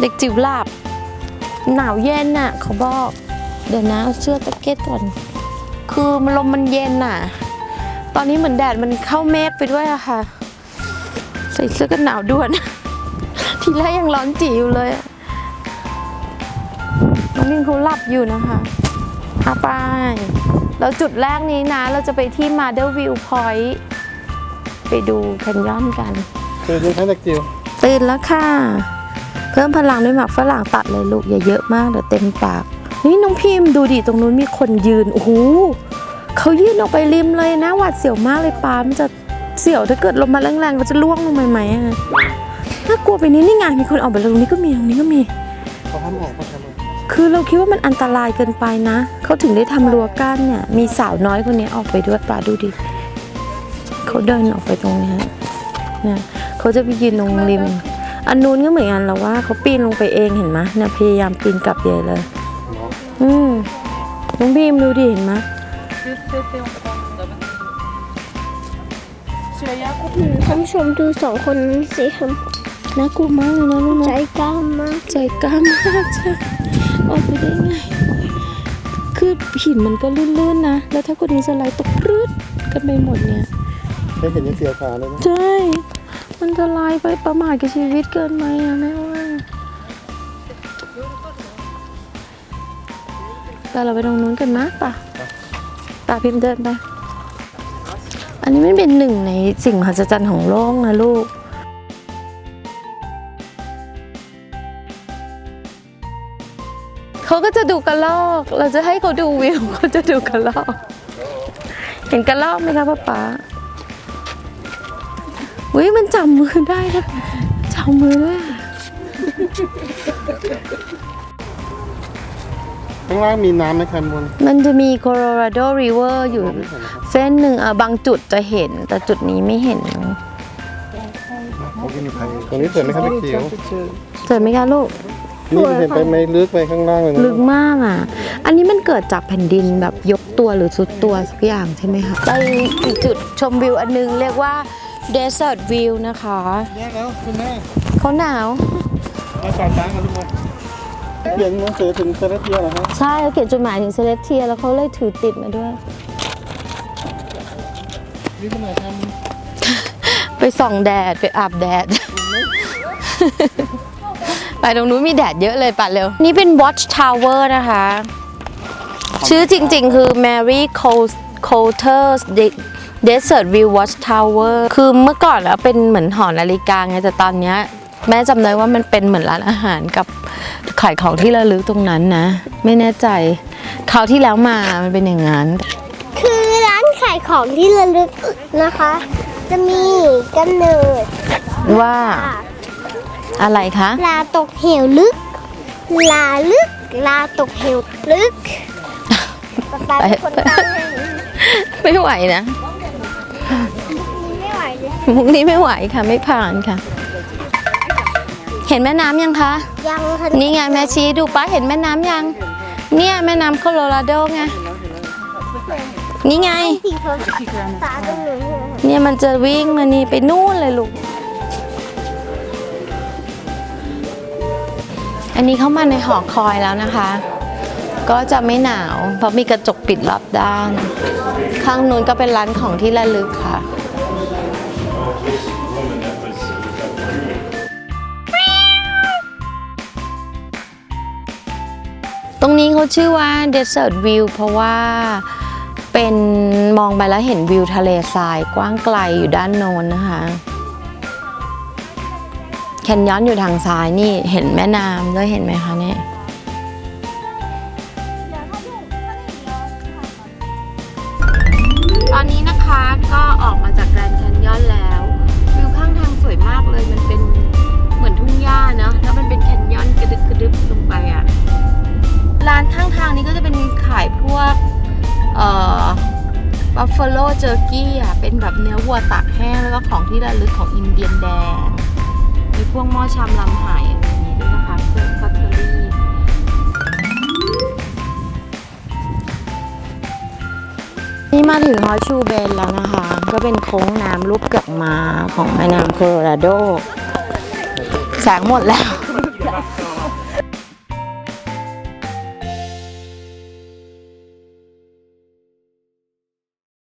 เด็กจิ๋วหลับ หนาวเย็นน่ะเขาบอก เดี๋ยวนะเอาเสื้อแจ็คเก็ตก่อน คือมันลมมันเย็นน่ะ ตอนนี้เหมือนแดดมันเข้าเมฆไปด้วยอะค่ะ ใส่เสื้อกันหนาวด่วน ทีแรกยังร้อนจีอยู่เลยน้องลินเขาหลับอยู่นะคะอาไปแล้วจุดแรกนี้นะ เราจะไปที่ m o t h e r View Point ไปดูแคนยอนกันคือยังทั้งเด็กจิ๋ว ตื่นแล้วค่ะ เพิ่มพลังด้วยหมักฝรั่งตัดเลยลูกอย่าเยอะมากเดี๋ยวเต็มปากนี่น้องพิมพ์ดูดิตรงนู้นมีคนยืนโอ้โหเขายืนออกไปริมเลยนะหวาดเสียวมากเลยปามันจะเสียวถ้าเกิดลมมาแรงๆก็จะล่วงลงไปไหมน่ากลัวไปนิดนี่ไงมีคนออกไปตรงนี้ก็มีตรงนี้ก็มีเขาทำออกเขาทำออกคือเราคิดว่ามันอันตรายเกินไปนะเขาถึงได้ทำรั้วกั้นเนี่ยมีสาวน้อยคนนี้ออกไปด้วยป่าดูดิเขาเดินออกไปตรงนี้นี่ย เขาจะไปยืนตรงริม อันนู้นก็เหมือนกันแล้วว่าเขาปีนลงไปเองเห็นไหมเนี่ยพยายามปีนกลับใหญ่เลยเนาะอืมน้องบีมดูดิเห็นไหมท่านผู้ชมดูสองคนนั้นสิครับน่ากลัวมากเลยนะลูกใจนะกล้ามากใจกล้ามากใช่ออกไปได้ไงคือหินมันก็ลื่นๆนะ แล้วถ้าคนนี้สไลด์ตกพรืดกันไปหมดเนี่ยไม่เห็นยังเสียวขาเลยนะ ใช่ มันจะลายไปประมาทกับชีวิตเกินไหมอะแม่ว่าแต่เราไปตรงนู้นกันนะป่ะตาพิมพ์เดินไป อันนี้ไม่เป็นหนึ่งในสิ่งมหัศจรรย์ของโลกนะลูกเขาก็จะดูกระลอก เราจะให้เขาดูวิวเขาจะดูกระลอก เห็นกระลอกไหมคะป้าป๊า อุ้ยมันจับมือได้ด้วยจับมือด้วยข้างล่างมีน้ำไหมแคมบน มันจะมี Colorado River อยู่ เส้นหนึ่งอะบางจุดจะเห็น แต่จุดนี้ไม่เห็น ตรงนี้สวยไหมครับเด็กจิ๋วเจอไหมคะลูก นี่เห็นไปไหมลึกไปข้างล่างเลยนะลึกมากอะ อันนี้มันเกิดจากแผ่นดินแบบยกตัวหรือสุดตัวสักอย่างใช่ไหมคะไปอีกจุดชมวิวอันนึงเรียกว่า Desert View นะคะ แยกแล้วคุณแม่เขาหนาว มาสอนช้างกันทุกคนเขียนหนังสือถึงเซเลเทียเหรอครับใช่เขาเขียนจดหมายถึงเซเลสเทียแล้วเขาเลยถือติดมาด้วย นี่ขนาดทไปส่องแดด ไปอาบแดด ไปตรงนู้นมีแดดเยอะเลยปัดเร็ว นี่เป็น Watch Tower นะคะ ชื่อจริงๆคือ Mary Coulter's Desert View Watch Tower คือเมื่อก่อนแล้วเป็นเหมือนหอนาฬิกาไงแต่ตอนเนี้ยแม่จำได้ว่ามันเป็นเหมือนร้านอาหารกับขายของที่ระลึกตรงนั้นนะ ไม่แน่ใจคราวที่แล้วมามันเป็นอย่างนั้น คือร้านขายของที่ระลึกนะคะ จะมีกำเนิดว่าอะไรคะลาตกเหวลึก ลาลึก ลาตกเหวลึกป๊าป๊าเป็นคนตั้งให้ไม่ไหวนะ ไม่ไหวเลยมุกนี้ไม่ไหวค่ะ ไม่ผ่านค่ะ เห็นแม่น้ำยังคะ ยังค่ะนี่ไงแม่ชี้ดูป้าเห็นแม่น้ำยัง เนี่ยแม่น้ำโคโลราโดไง นี่ไง สีเขาตาตรงนู้นเลยเนี่ยมันจะวิ่งมานี่ไปนู่นเลยลูก อันนี้เข้ามาในหอคอยแล้วนะคะ ก็จะไม่หนาว เพราะมีกระจกปิดรอบด้าน ข้างนู้นก็เป็นร้านของที่ระลึกค่ะตรงนี้เขาชื่อว่า Desert View เพราะว่าเป็นมองไปแล้วเห็นวิวทะเลทรายกว้างไกลอยู่ด้านโน้นนะคะแคนยอนอยู่ทางซ้ายนี่เห็นแม่น้ำด้วยเห็นไหมคะเนี่ย ก็ออกมาจากแกรนด์แคนยอนแล้ววิวข้างทางสวยมากเลยมันเป็นเหมือนทุ่งหญ้าเนอะแล้วมันเป็นแคนยอนกระดึบกระดึบลงไปอะ่ะร้านข้างทางนี้ก็จะเป็นขายพวกเอ่อบัฟฟาโลเจอร์กี้อะเป็นแบบเนื้อวัวตากแห้งแล้วก็ของที่ระลึกของอินเดียนแดงมีพวกหม้อชามลำไห มาถึงฮอชูเบนแล้วนะคะ ก็เป็นโค้งน้ำรูปเกือกมาของแม่น้ำโคโลราโดแสงหมดแล้ว